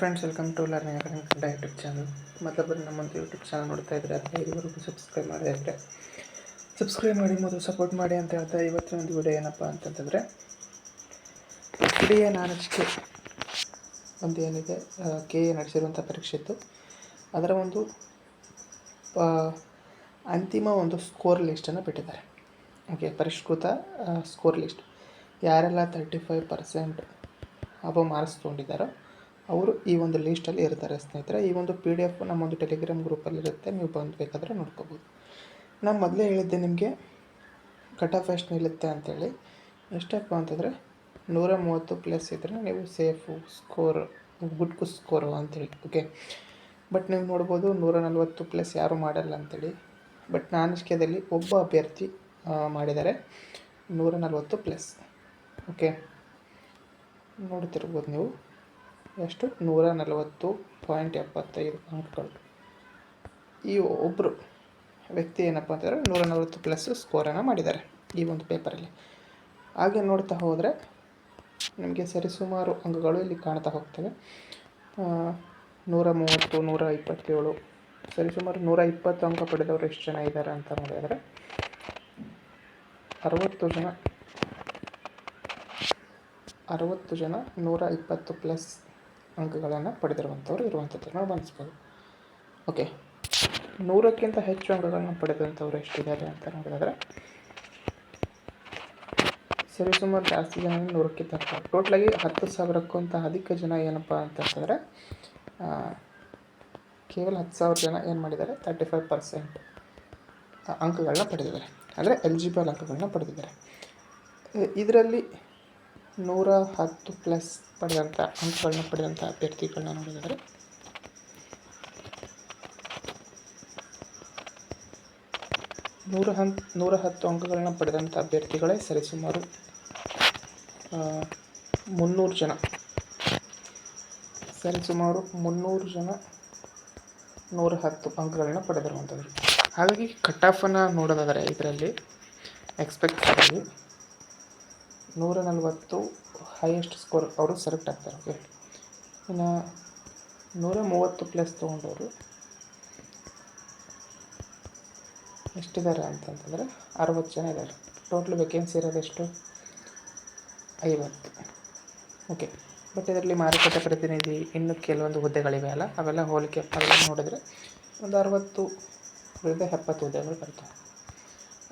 Friends welcome to learning academy Kannada YouTube channel ಮತ್ತೊಬ್ಬರು ನಮ್ಮೊಂದು YouTube channel ನೋಡ್ತಾ ಇದ್ದರೆ ಅದನ್ನ ಇದುವರೆಗೂ ಸಬ್ಸ್ಕ್ರೈಬ್ ಮಾಡದೇ ಇದ್ದರೆ ಸಬ್ಸ್ಕ್ರೈಬ್ ಮಾಡಿ, ಮೊದಲು ಸಪೋರ್ಟ್ ಮಾಡಿ ಅಂತ ಹೇಳ್ತಾ ಇವತ್ತಿನ ಒಂದು ವಿಡಿಯೋ ಏನಪ್ಪ ಅಂತಂತಂದರೆ ಡಿ ಎ ನಾಲೆಜ್ಗೆ ಒಂದು ಏನಿದೆ ಕೆ ಎ ನಡೆಸಿರುವಂಥ ಪರೀಕ್ಷೆ ಇತ್ತು. ಅದರ ಒಂದು ಅಂತಿಮ ಒಂದು ಸ್ಕೋರ್ ಲಿಸ್ಟನ್ನು ಬಿಟ್ಟಿದ್ದಾರೆ. ಓಕೆ ಪರಿಷ್ಕೃತ ಸ್ಕೋರ್ ಲಿಸ್ಟ್ ಯಾರೆಲ್ಲ thirty five percent above marks ತೊಗೊಂಡಿದ್ದಾರೋ ಅವರು ಈ ಒಂದು ಲೀಸ್ಟಲ್ಲಿ ಇರ್ತಾರೆ ಸ್ನೇಹಿತರೆ. ಈ ಒಂದು ಪಿ ಡಿ ಎಫ್ ನಮ್ಮೊಂದು ಟೆಲಿಗ್ರಾಮ್ ಗ್ರೂಪಲ್ಲಿರುತ್ತೆ ನೀವು ಬಂದು ಬೇಕಾದರೆ ನೋಡ್ಕೋಬೋದು. ನಾನು ಮೊದಲೇ ಹೇಳಿದ್ದೆ ನಿಮಗೆ ಕಟ್ ಆಫ್ ಎಷ್ಟು ನಿಲ್ಲುತ್ತೆ ಅಂತೇಳಿ. ಎಷ್ಟಪ್ಪ ಅಂತಂದರೆ, ನೂರ ಮೂವತ್ತು ಪ್ಲಸ್ ಇದ್ದರೆ ನೀವು ಸೇಫು ಸ್ಕೋರ್ ಗುಡ್ ಸ್ಕೋರು ಅಂತೇಳಿ ಓಕೆ ಬಟ್ ನೀವು ನೋಡ್ಬೋದು ನೂರ ನಲ್ವತ್ತು ಪ್ಲಸ್ ಯಾರೂ ಮಾಡಲ್ಲ ಅಂತೇಳಿ. ಬಟ್ ನಾನಿಷ್ಕೆದಲ್ಲಿ ಒಬ್ಬ ಅಭ್ಯರ್ಥಿ ಮಾಡಿದ್ದಾರೆ. ನೂರ ನಲ್ವತ್ತು ಪ್ಲಸ್ ಓಕೆ ನೋಡ್ತಿರ್ಬೋದು ನೀವು. ಎಷ್ಟು ನೂರ ನಲವತ್ತು ಪಾಯಿಂಟ್ ಎಪ್ಪತ್ತೈದು ಅಂಕಗಳು. ಈ ಒಬ್ಬರು ವ್ಯಕ್ತಿ ಏನಪ್ಪ ಅಂತಂದರೆ ನೂರ ನಲವತ್ತು ಪ್ಲಸ್ ಸ್ಕೋರನ್ನು ಮಾಡಿದ್ದಾರೆ ಈ ಒಂದು ಪೇಪರಲ್ಲಿ ಹಾಗೆ ನೋಡ್ತಾ ಹೋದರೆ ನಿಮಗೆ ಸರಿಸುಮಾರು ಅಂಕಗಳು ಇಲ್ಲಿ ಕಾಣ್ತಾ ಹೋಗ್ತವೆ. ನೂರ ಮೂವತ್ತು, ನೂರ ಇಪ್ಪತ್ತೇಳು ಸರಿಸುಮಾರು ನೂರ ಇಪ್ಪತ್ತು ಅಂಕ ಪಡೆದವರು ಎಷ್ಟು ಜನ ಇದ್ದಾರೆ ಅಂತ ನೋಡಿದರೆ ಅರವತ್ತು ಜನ ಅರವತ್ತು ಜನ ನೂರ ಇಪ್ಪತ್ತು ಪ್ಲಸ್ ಅಂಕಗಳನ್ನು ಪಡೆದಿರುವಂಥವ್ರು ಇರುವಂಥದ್ದು. ನಾವು ಗಮನಿಸ್ಬೋದು ಓಕೆ ನೂರಕ್ಕಿಂತ ಹೆಚ್ಚು ಅಂಕಗಳನ್ನು ಪಡೆದಂಥವ್ರು ಎಷ್ಟಿದ್ದಾರೆ ಅಂತ ನೋಡಿದ್ರೆ, ಸರಿಸುಮಾರು ಜಾಸ್ತಿ ಜನ ನೂರಕ್ಕಿಂತ ಟೋಟ್ಲಾಗಿ ಹತ್ತು ಸಾವಿರಕ್ಕಿಂತ ಅಧಿಕ ಜನ ಏನಪ್ಪ ಅಂತಂತಂದರೆ ಕೇವಲ ಹತ್ತು ಸಾವಿರ ಜನ ಏನು ಮಾಡಿದ್ದಾರೆ? ತರ್ಟಿ ಫೈವ್ ಪರ್ಸೆಂಟ್ ಅಂಕಗಳನ್ನ ಪಡೆದಿದ್ದಾರೆ. ಅಂದರೆ ಎಲಿಜಿಬಲ್ ಅಂಕಗಳನ್ನ ಪಡೆದಿದ್ದಾರೆ. ಇದರಲ್ಲಿ ನೂರ ಹತ್ತು ಪ್ಲಸ್ ಪಡೆದಂಥ ಅಂಕಗಳನ್ನ ಪಡೆದಂಥ ಅಭ್ಯರ್ಥಿಗಳನ್ನ ನೋಡಿದರೆ ನೂರ ಹಂತ್ ನೂರ ಹತ್ತು ಅಂಕಗಳನ್ನ ಪಡೆದಂಥ ಅಭ್ಯರ್ಥಿಗಳೇ ಸರಿಸುಮಾರು ಮುನ್ನೂರು ಜನ. ಸರಿಸುಮಾರು ಮುನ್ನೂರು ಜನ ನೂರ ಹತ್ತು ಅಂಕಗಳನ್ನ ಪಡೆದಿರುವಂಥದ್ದು. ಹಾಗಾಗಿ ಕಟ್ ಆಫನ್ನು ನೋಡೋದಾದರೆ ಇದರಲ್ಲಿ ಎಕ್ಸ್ಪೆಕ್ಟ್ ನೂರ ನಲವತ್ತು ಹೈಯೆಸ್ಟ್ ಸ್ಕೋರ್ ಅವರು ಸೆಲೆಕ್ಟ್ ಆಗ್ತಾರೆ ಓಕೆ ಇನ್ನು ನೂರ ಮೂವತ್ತು ಪ್ಲಸ್ ತೊಗೊಂಡವರು ಎಷ್ಟಿದ್ದಾರೆ ಅಂತಂತಂದರೆ ಅರವತ್ತು ಜನ ಇದ್ದಾರೆ. ಟೋಟಲ್ ವೇಕೆನ್ಸಿ ಇರೋದು ಎಷ್ಟು? ಐವತ್ತು. ಓಕೆ ಬಟ್ ಇದರಲ್ಲಿ ಮಾರುಕಟ್ಟೆ ಪ್ರತಿನಿಧಿ ಇನ್ನೂ ಕೆಲವೊಂದು ಹುದ್ದೆಗಳಿವೆ ಅಲ್ಲ, ಅವೆಲ್ಲ ಹೋಲಿಕೆ ಅವೆಲ್ಲ ನೋಡಿದ್ರೆ ಒಂದು ಅರವತ್ತು ಎಪ್ಪತ್ತು ಹುದ್ದೆಗಳು ಬರ್ತವೆ.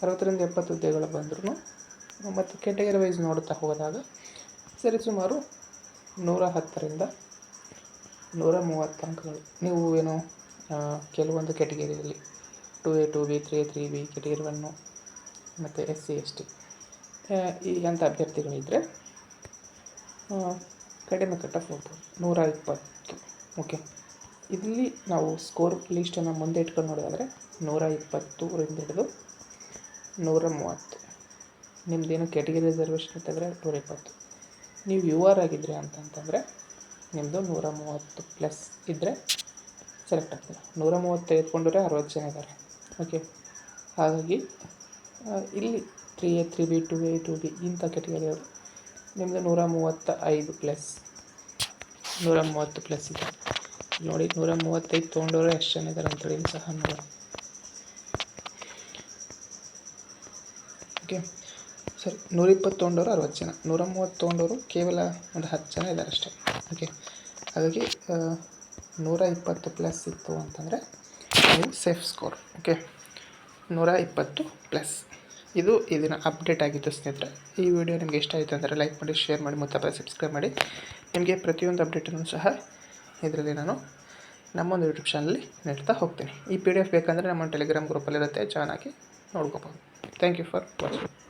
ಅರವತ್ತರಿಂದ ಎಪ್ಪತ್ತು ಹುದ್ದೆಗಳು ಬಂದ್ರೂ ಮತ್ತು ಕೆಟಗರಿ ವೈಸ್ ನೋಡುತ್ತಾ ಹೋದಾಗ ಸರಿಸುಮಾರು ನೂರ ಹತ್ತರಿಂದ ನೂರ ಮೂವತ್ತು ಅಂಕಗಳು. ನೀವು ಏನು ಕೆಲವೊಂದು ಕೆಟಗರಿಯಲ್ಲಿ two A two B three A three B category one ಮತ್ತು ಎಸ್ ಸಿ ಎಸ್ ಟಿ ಈ ಅಂಥ ಅಭ್ಯರ್ಥಿಗಳಿದ್ದರೆ ಕಡಿಮೆ ಕಟ್ಟ ಫೋಟೋ ನೂರ ಇಪ್ಪತ್ತು. ಓಕೆ ಇಲ್ಲಿ ನಾವು ಸ್ಕೋರ್ ಲೀಸ್ಟನ್ನು ಮುಂದೆ ಇಟ್ಕೊಂಡು ನೋಡೋದಾದರೆ ನೂರ ಇಪ್ಪತ್ತು ಹಿಡಿದು ನೂರ ಮೂವತ್ತು. ನಿಮ್ಮದೇನು ಕ್ಯಾಟಗರಿ ರಿಸರ್ವೇಷನ್ ಇತ್ತಂದರೆ ನೂರ ಇಪ್ಪತ್ತು ನೀವು ಯು ಆರ್ ಆಗಿದ್ರಿ ಅಂತಂತಂದರೆ ನಿಮ್ಮದು ನೂರ ಮೂವತ್ತು ಪ್ಲಸ್ ಇದ್ದರೆ ಸೆಲೆಕ್ಟ್ ಆಗ್ತದೆ ನೂರ ಮೂವತ್ತು ತೆಗೆದುಕೊಂಡ್ರೆ ಅರವತ್ತು ಜನ ಇದ್ದಾರೆ ಓಕೆ ಹಾಗಾಗಿ ಇಲ್ಲಿ three A three B two A two B ಇಂಥ ಕ್ಯಾಟಗರಿಯವರು ನಿಮ್ಮದು ನೂರ ಮೂವತ್ತ ಐದು ಪ್ಲಸ್ ನೂರ ಮೂವತ್ತು ಪ್ಲಸ್ ಇದೆ. ನೋಡಿ ನೂರ ಮೂವತ್ತೈದು ತೊಗೊಂಡವರು ಎಷ್ಟು ಜನ ಇದ್ದಾರೆ ಅಂತೇಳಿ ಸಹ ನೋಡೋಣ. ಓಕೆ ಸರಿ ನೂರ ಇಪ್ಪತ್ತು ತೊಗೊಂಡವರು ಅರವತ್ತು ಜನ. ನೂರ ಮೂವತ್ತು ತೊಗೊಂಡವರು ಕೇವಲ ಒಂದು ಹತ್ತು ಜನ ಇದ್ದಾರೆ ಅಷ್ಟೇ. ಓಕೆ ಹಾಗಾಗಿ ನೂರ ಇಪ್ಪತ್ತು ಪ್ಲಸ್ ಇತ್ತು ಅಂತಂದರೆ ನೀವು ಸೇಫ್ ಸ್ಕೋರ್ ಓಕೆ ನೂರ ಇಪ್ಪತ್ತು ಪ್ಲಸ್ ಇದು ಇದನ್ನು ಅಪ್ಡೇಟ್ ಆಗಿತ್ತು ಸ್ನೇಹಿತರೆ. ಈ ವಿಡಿಯೋ ನಿಮಗೆ ಇಷ್ಟ ಆಯಿತು ಅಂದರೆ ಲೈಕ್ ಮಾಡಿ ಶೇರ್ ಮಾಡಿ ಮತ್ತು ಸಬ್ಸ್ಕ್ರೈಬ್ ಮಾಡಿ. ನಿಮಗೆ ಪ್ರತಿಯೊಂದು ಅಪ್ಡೇಟನ್ನು ಸಹ ಇದರಲ್ಲಿ ನಾನು ನಮ್ಮೊಂದು ಯೂಟ್ಯೂಬ್ ಚಾನಲ್ಲಿ ನೀಡ್ತಾ ಹೋಗ್ತೀನಿ. ಈ ಪಿ ಡಿ ಎಫ್ ಬೇಕಂದರೆ ನಮ್ಮ ಟೆಲಿಗ್ರಾಮ್ ಗ್ರೂಪಲ್ಲಿರುತ್ತೆ ಜಾಯ್ನ್ ಆಗಿ ನೋಡ್ಕೋಬೋದು. Thank you for watching